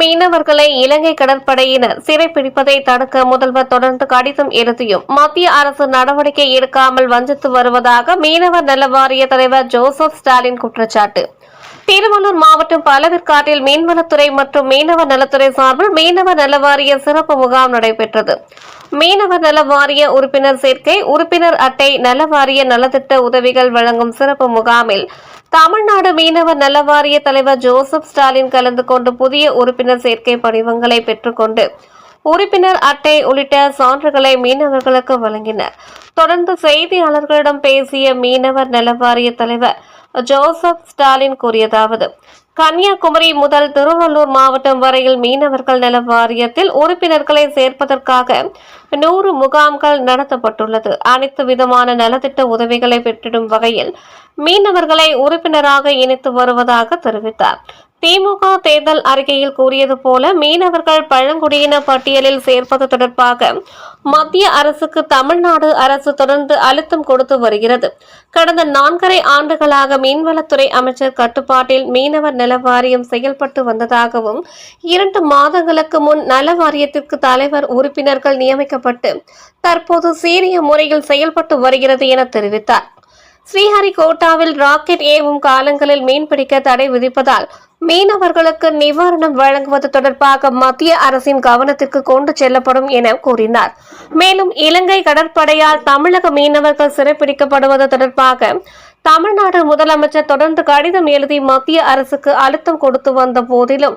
மீனவர்களை இலங்கை கடற்படையினர் சிறைப்பிடிப்பதை தடுக்க முதல்வர் தொடர்ந்து கடிதம் எழுதியும் மத்திய அரசு நடவடிக்கை எடுக்காமல் வஞ்சித்து வருவதாக மீனவர் நல வாரிய தலைவர் ஜோசப் ஸ்டாலின் குற்றச்சாட்டு. திருவள்ளூர் மாவட்டம் பலவிற்காட்டில் மீன்வளத்துறை மற்றும் மீனவ நலத்துறை சார்பில் மீனவ நல வாரிய சிறப்பு முகாம் நடைபெற்றது. மீனவ நல வாரிய உறுப்பினர் சேர்க்கை உறுப்பினர் அட்டை நல வாரிய நலத்திட்ட உதவிகள் வழங்கும் சிறப்பு முகாமில் தமிழ்நாடு மீனவ நல வாரிய தலைவர் ஜோசப் ஸ்டாலின் கலந்து கொண்டு புதிய உறுப்பினர் சேர்க்கை படிவங்களை பெற்றுக்கொண்டு உறுப்பினர் அட்டை உள்ளிட்ட சான்றுகளை மீனவர்களுக்கு வழங்கினர். தொடர்ந்து செய்தியாளர்களிடம் பேசிய மீனவர் நலவாரிய தலைவர் ஜோசப் ஸ்டாலின் கூறியதாவது கன்னியாகுமரி முதல் திருவள்ளூர் மாவட்டம் வரையில் மீனவர்கள் நல வாரியத்தில் உறுப்பினர்களை சேர்ப்பதற்காக நூறு முகாம்கள் நடத்தப்பட்டுள்ளது. அனைத்து விதமான நலத்திட்ட உதவிகளை பெற்றிடும் வகையில் மீனவர்களை உறுப்பினராக இணைத்து வருவதாக தெரிவித்தார். திமுக தேர்தல் அறிக்கையில் கூறியது போல மீனவர்கள் பழங்குடியின பட்டியலில் சேர்ப்பது தொடர்பாக மத்திய அரசுக்கு தமிழ்நாடு அரசு தொடர்ந்து அழுத்தம் கொடுத்து வருகிறது. கடந்த நான்கரை ஆண்டுகளாக மீன்வளத்துறை அமைச்சர் கட்டுப்பாட்டில் மீனவர் நல வாரியம் செயல்பட்டு வந்ததாகவும் இரண்டு மாதங்களுக்கு முன் நல வாரியத்திற்கு தலைவர் உறுப்பினர்கள் நியமிக்கப்பட்டு தற்போது சீரிய முறையில் செயல்பட்டு வருகிறது என தெரிவித்தார். ஸ்ரீஹரிகோட்டாவில் ராக்கெட் ஏவும் காலங்களில் மீன்பிடிக்க தடை விதிப்பதால் மீனவர்களுக்கு நிவாரணம் வழங்குவது தொடர்பாக மத்திய அரசின் கவனத்திற்கு கொண்டு செல்லப்படும் என கூறினார். மேலும் இலங்கை கடற்படையால் தமிழக மீனவர்கள் சிறைப்பிடிக்கப்படுவது தொடர்பாக தமிழ்நாடு முதலமைச்சர் தொடர்ந்து கடிதம் எழுதி மத்திய அரசுக்கு அழுத்தம் கொடுத்து வந்த போதிலும்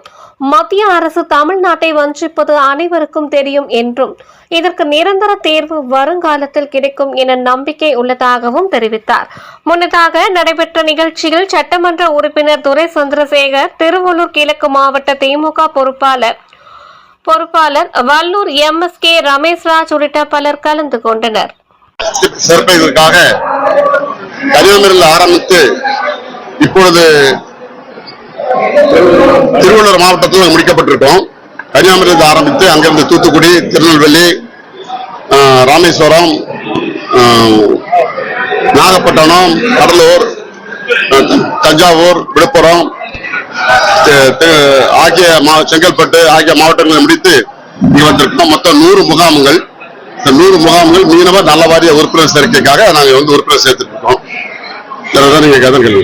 மத்திய அரசு தமிழ்நாட்டை வஞ்சிப்பது அனைவருக்கும் தெரியும் என்றும் இதற்கு நிரந்தர தேர்வு வருங்காலத்தில் கிடைக்கும் என நம்பிக்கை உள்ளதாகவும் தெரிவித்தார். முன்னதாக நடைபெற்ற நிகழ்ச்சியில் சட்டமன்ற உறுப்பினர் துரை சந்திரசேகர் திருவள்ளூர் கிழக்கு மாவட்ட திமுக பொறுப்பாளர் பொறுப்பாளர் Vallur M. S. K. Rameshraj உள்ளிட்ட பலர் கலந்து கொண்டனர். சிறப்பிற்காக ஆரம்பித்து இப்பொழுது திருவள்ளூர் மாவட்டத்தில் முடிக்கப்பட்டிருக்கோம். கன்னியாகுமரியிலிருந்து ஆரம்பித்து அங்கிருந்து தூத்துக்குடி திருநெல்வேலி ராமேஸ்வரம் நாகப்பட்டினம் கடலூர் தஞ்சாவூர் விழுப்புரம் ஆகிய மா- செங்கல்பட்டு ஆகிய மாவட்டங்களை முடித்து இங்கே வந்திருக்கோம். மொத்தம் நூறு முகாம்கள். இந்த நூறு முகாம்கள் மீனவ நல்ல வாரிய உறுப்பினர் சேர்க்கைக்காக நாங்கள் வந்து உறுப்பினர் சேர்த்துட்டு இருக்கோம். நீங்கள் கதர்கள்.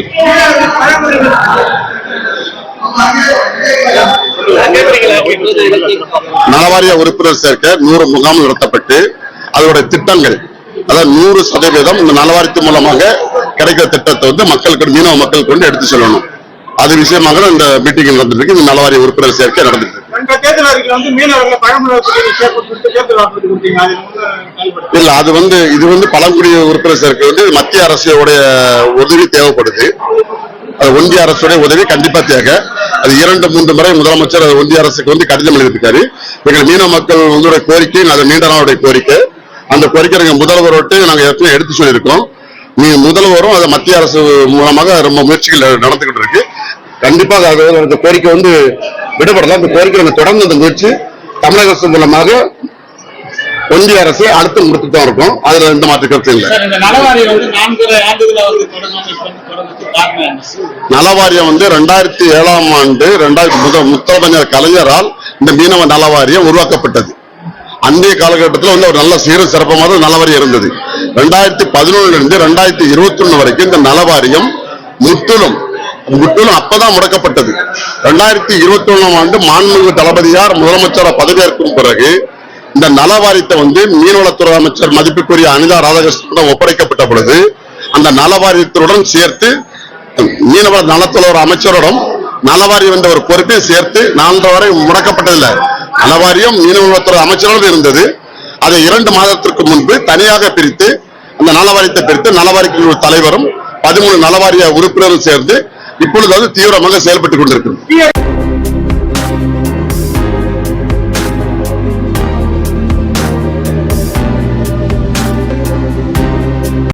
நலவாரிய உறுப்பினர் சேர்க்க நூறு முகாம் நடத்தப்பட்டு அதோட திட்டங்கள் அதாவது நூறு சதவீதம் இந்த நலவாரியத்தின் மூலமாக கிடைக்கிற திட்டத்தை வந்து மக்களுக்கு மீனவ மக்களுக்கு கொண்டு எடுத்து செல்லணும். அது விஷயமாக இந்த மீட்டிங் நடந்துட்டு இருக்கு இந்த நலவாரிய உறுப்பினர் சேர்க்கை நடந்துட்டு வந்து வந்து இல்ல அது வந்து இது வந்து பழங்குடி உறுப்பினர் சேர்க்கை வந்து மத்திய அரசுடைய உதவி தேவைப்படுது. அது ஒன்றிய அரசுடைய உதவி கண்டிப்பா தேவை அது இரண்டு மூன்று முறை முதலமைச்சர் அது ஒன்றிய அரசுக்கு வந்து கடிதம் எழுதியிருக்காரு. எங்கள் மீன மக்கள் உங்களுடைய கோரிக்கை அது நீண்ட நாளுடைய கோரிக்கை. அந்த கோரிக்கை நாங்க முதல்வரோட்டு நாங்க ஏற்கனவே எடுத்து சொல்லியிருக்கோம் நீ முதல்வரும் அதை மத்திய அரசு மூலமாக ரொம்ப முயற்சிகள் நடந்துகிட்டு இருக்கு. கண்டிப்பாக அது அந்த கோரிக்கை வந்து விடுபடலாம். அந்த கோரிக்கை நாங்க தொடர்ந்து அந்த முயற்சி தமிழக அரசு மூலமாக ஒன்றிய அரசு அழுத்தம் கொடுத்து தான் இருக்கும். அதுல எந்த மாற்று கருத்து இல்லை. நலவாரியம் வந்து ரெண்டாயிரத்தி ஏழாம் ஆண்டு ரெண்டாயிரத்தி முத முத்தமிழர் கலைஞரால் இந்த மீனவ நலவாரியம் உருவாக்கப்பட்டது. அன்றைய காலகட்டத்தில் வந்து ஒரு நல்ல சீர சிறப்பமாக நலவாரியம் இருந்தது. ரெண்டாயிரத்தி பதினொன்னுல இருந்து ரெண்டாயிரத்தி இருபத்தி ஒண்ணு வரைக்கும் இந்த நலவாரியம் முற்றிலும் முற்றிலும் அப்பதான் முடக்கப்பட்டது. ரெண்டாயிரத்தி இருபத்தி ஒண்ணாம் ஆண்டு மாண்புமிகு தளபதியார் முதலமைச்சராக பதவியேற்கும் பிறகு இந்த நலவாரியத்தை வந்து மீன்வளத்துறை அமைச்சர் மதிப்புக்குரிய அனிதா ராதாகிருஷ்ணன் ஒப்படைக்கப்பட்ட பொழுது அந்த நலவாரியத்துடன் சேர்த்து மீனவ நலத்துறை ஒரு நலவாரியம் என்ற ஒரு பொறுப்பை சேர்த்து நான்கு வரை முடக்கப்பட்டதில்லை. நலவாரியம் மீனவளத்துறை அமைச்சரோடு இருந்தது. அதை இரண்டு மாதத்திற்கு முன்பு தனியாக பிரித்து அந்த நலவாரியத்தை பிரித்து நலவாரியத்தின் ஒரு தலைவரும் பதிமூணு நலவாரிய உறுப்பினரும் சேர்ந்து இப்பொழுது வந்து தீவிரமாக செயல்பட்டுக் கொண்டிருக்கிறது.